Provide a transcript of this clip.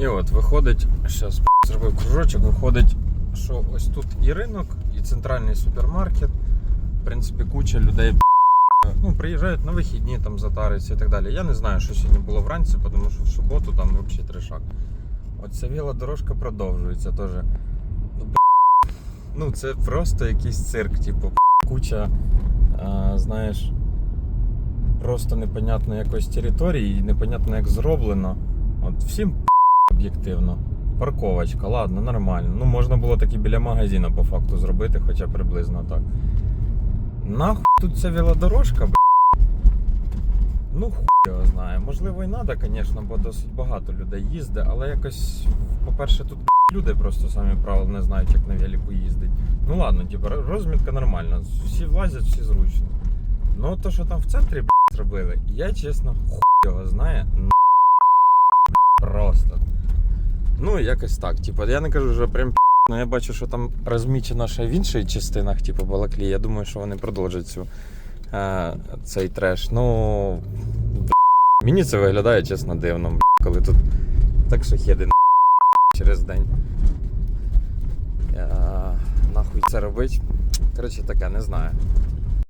І от виходить, зараз зробив кружочок, виходить, що ось тут і ринок, і центральний супермаркет. В принципі, куча людей ну, приїжджають на вихідні, там затариться і так далі. Я не знаю, що сьогодні було вранці, тому що в суботу там взагалі трешак. От ця велодорожка продовжується теж. Ну, ну, це просто якийсь цирк, типу, куча, а, знаєш, просто непонятно якоїсь території, і непонятно як зроблено. От всім об'єктивно. Парковочка, ладно, нормально. Ну, можна було так і біля магазину по факту зробити, хоча приблизно так. Нахуй тут ця велодорожка, б**. Ну, хуй його знає. Можливо, і треба, звісно, бо досить багато людей їздить, але якось, по-перше, тут люди просто самі правил не знають, як на велику їздить. Ну ладно, типу, розмітка нормальна. Всі влазять, всі зручно. Ну, то, що там в центрі б**, зробили, я чесно, хуй його знає. н- Просто. Ну, якось так. Типу, я не кажу, що прям Ну, я бачу, що там розмічено ще в інших частинах, типу Балаклі. Я думаю, що вони продовжать цю, е, цей треш. Ну. Мені це виглядає чесно дивно, коли тут так шахеди на через день. Е, нахуй це робить. Коротше, таке, не знаю.